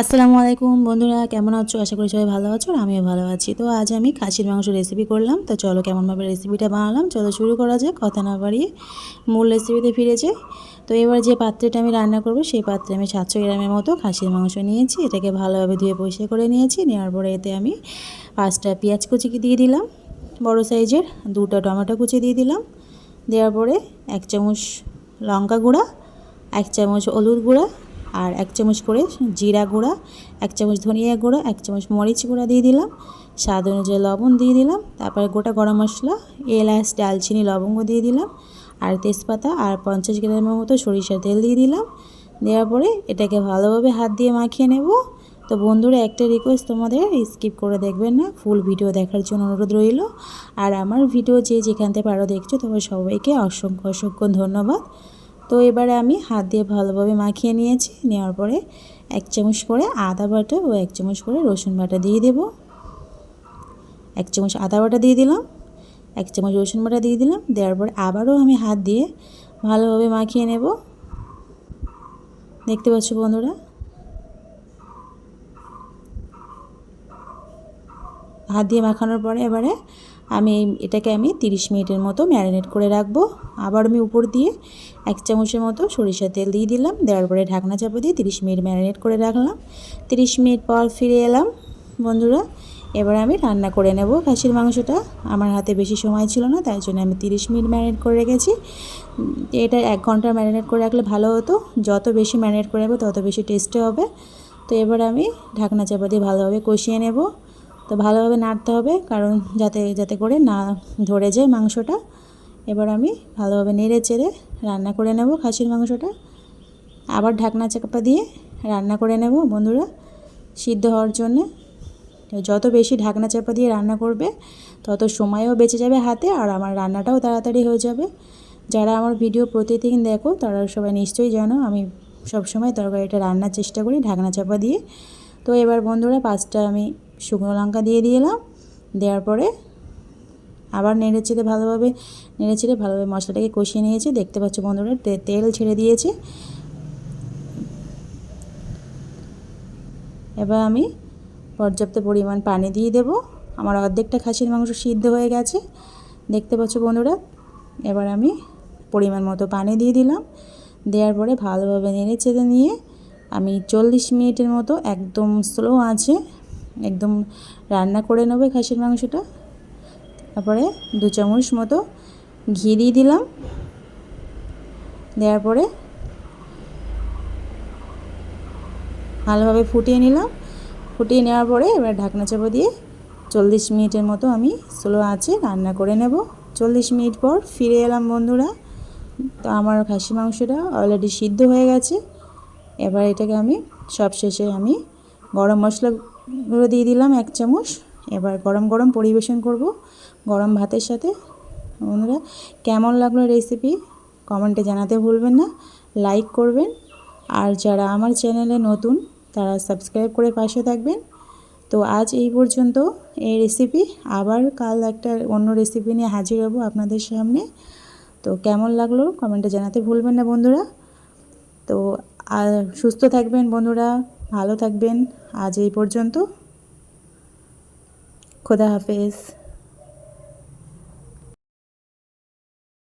আসসালামু আলাইকুম বন্ধুরা, কেমন আছো? আশা করি সবাই ভালো আছো আর আমিও ভালো আছি। তো আজ আমি খাসির মাংস রেসিপি করলাম। তো চলো কেমনভাবে রেসিপিটা বানালাম? চলো শুরু করা যাক, কথা না বাড়িয়ে মূল রেসিপিতে ফিরে যাই। তো এবার যে পাত্রটা আমি রান্না করব, সেই পাত্রে আমি সাতশো গ্রামের মতো খাসির মাংস নিয়েছি। এটাকে ভালোভাবে ধুয়ে পরিষ্কার করে নিয়েছি। নেওয়ার পরে এতে আমি পাঁচটা পেঁয়াজ কুচি দিয়ে দিলাম। বড় সাইজের দুটো টমেটো কুচি দিয়ে দিলাম। দেওয়ার পরে এক চামচ লঙ্কা গুঁড়া, এক চামচ হলুদ গুঁড়া আর এক চামচ করে জিরা গুঁড়া, এক চামচ ধনিয়া গুঁড়া, এক চামচ মরিচ গুঁড়া দিয়ে দিলাম। স্বাদ অনুযায়ী লবণ দিয়ে দিলাম। তারপরে গোটা গরম মশলা, এলাচ, ডালচিনি, লবঙ্গ দিয়ে দিলাম। আর তেজপাতা আর পঞ্চাশ গ্রামের মতো সরিষার তেল দিয়ে দিলাম। দেওয়ার পরে এটাকে ভালোভাবে হাত দিয়ে মাখিয়ে নেব। তো বন্ধুরা, একটা রিকোয়েস্ট তোমাদের স্কিপ করে দেখবেন না। ফুল ভিডিও দেখার জন্য অনুরোধ রইল। আর আমার ভিডিও যে যেখান থেকে পারো দেখছ, তোমার সবাইকে অসংখ্য অসংখ্য ধন্যবাদ। তো এবারে আমি হাত দিয়ে ভালোভাবে মাখিয়ে নিয়েছি। নেওয়ার পরে এক চামচ করে আদা বাটা ও এক চামচ করে রসুন বাটা দিয়ে দেব। এক চামচ আদা বাটা দিয়ে দিলাম, এক চামচ রসুন বাটা দিয়ে দিলাম। দেওয়ার পরে আবারও আমি হাত দিয়ে ভালোভাবে মাখিয়ে নেব। দেখতে পাচ্ছ বন্ধুরা? হাত দিয়ে মাখানোর পরে এবারে আমি এটাকে আমি 30 মিনিটের মতো ম্যারিনেট করে রাখব। আবার আমি উপর দিয়ে এক চামচের মতো সরিষার তেল দিয়ে দিলাম। দেওয়ার পরে ঢাকনা চাপা দিয়ে 30 মিনিট ম্যারিনেট করে রাখলাম। 30 মিনিট পর ফিরে এলাম। বন্ধুরা, এবার আমি রান্না করে নেব খাসির মাংসটা। আমার হাতে বেশি সময় ছিল না, তাই জন্য আমি 30 মিনিট ম্যারিনেট করে রেখেছি। এটা এক ঘণ্টা ম্যারিনেট করে রাখলে ভালো হতো। যত বেশি ম্যারিনেট করে রাখব তত বেশি টেস্টে হবে। তো এবার আমি ঢাকনা চাপা দিয়ে ভালোভাবে কষিয়ে নেব। তো ভালোভাবে নাড়তে হবে, কারণ যাতে যাতে করে না ধরে যায় মাংসটা। এবার আমি ভালোভাবে নেড়ে চেড়ে রান্না করে নেব খাসির মাংসটা। আবার ঢাকনা চাপা দিয়ে রান্না করে নেব বন্ধুরা, সিদ্ধ হওয়ার জন্যে। যত বেশি ঢাকনা চাপা দিয়ে রান্না করবে, তত সময়ও বেঁচে যাবে হাতে আর আমার রান্নাটাও তাড়াতাড়ি হয়ে যাবে। যারা আমার ভিডিও প্রতিদিন দেখো, তারা সবাই নিশ্চয়ই জানো আমি সবসময় তরকারিটা রান্নার চেষ্টা করি ঢাকনা চাপা দিয়ে। তো এবার বন্ধুরা, পাঁচটা আমি শুকনো লঙ্কা দিয়ে দিলাম। দেওয়ার পরে আবার নেড়ে চেড়ে ভালোভাবে, নেড়ে চেড়ে ভালোভাবে মশলাটাকে কষিয়ে নিয়েছি। দেখতে পাচ্ছ বন্ধুরা তেল ছেড়ে দিয়েছে। এবার আমি পর্যাপ্ত পরিমাণ পানি দিয়ে দেব। আমার অর্ধেকটা খাসির মাংস সিদ্ধ হয়ে গেছে। দেখতে পাচ্ছ বন্ধুরা, এবার আমি পরিমাণ মতো পানি দিয়ে দিলাম। দেওয়ার পরে ভালোভাবে নেড়ে চেড়ে নিয়ে আমি চল্লিশ মিনিটের মতো একদম স্লো আছে একদম রান্না করে নেবে খাসির মাংসটা। তারপরে দু চামচ মতো ঘি দিয়ে দিলাম। দেওয়ার পরে ভালোভাবে ফুটিয়ে নিলাম। ফুটিয়ে নেওয়ার পরে এবার ঢাকনা চাপা দিয়ে চল্লিশ মিনিটের মতো আমি স্লো আছে রান্না করে নেব। চল্লিশ মিনিট পর ফিরে এলাম বন্ধুরা। তো আমার খাসি মাংসটা অলরেডি সিদ্ধ হয়ে গেছে। এবার এটাকে আমি সব শেষে আমি গরম মশলাগুলো দিয়ে দিলাম এক চামচ। এবার গরম গরম পরিবেশন করব গরম ভাতের সাথে। বন্ধুরা, কেমন লাগল রেসিপি কমেন্টে জানাতে ভুলবেন না। লাইক করবেন। আর যারা আমার চ্যানেলে নতুন, তারা সাবস্ক্রাইব করে পাশে থাকবেন। তো আজ এই পর্যন্ত এই রেসিপি আবার কাল একটা অন্য রেসিপি নিয়ে হাজির হব আপনাদের সামনে। তো কেমন লাগল কমেন্টে জানাতে ভুলবেন না বন্ধুরা। তো আর সুস্থ থাকবেন বন্ধুরা। ভালো থাকবেন। আজ এই পর্যন্ত। খোদা হাফেজ।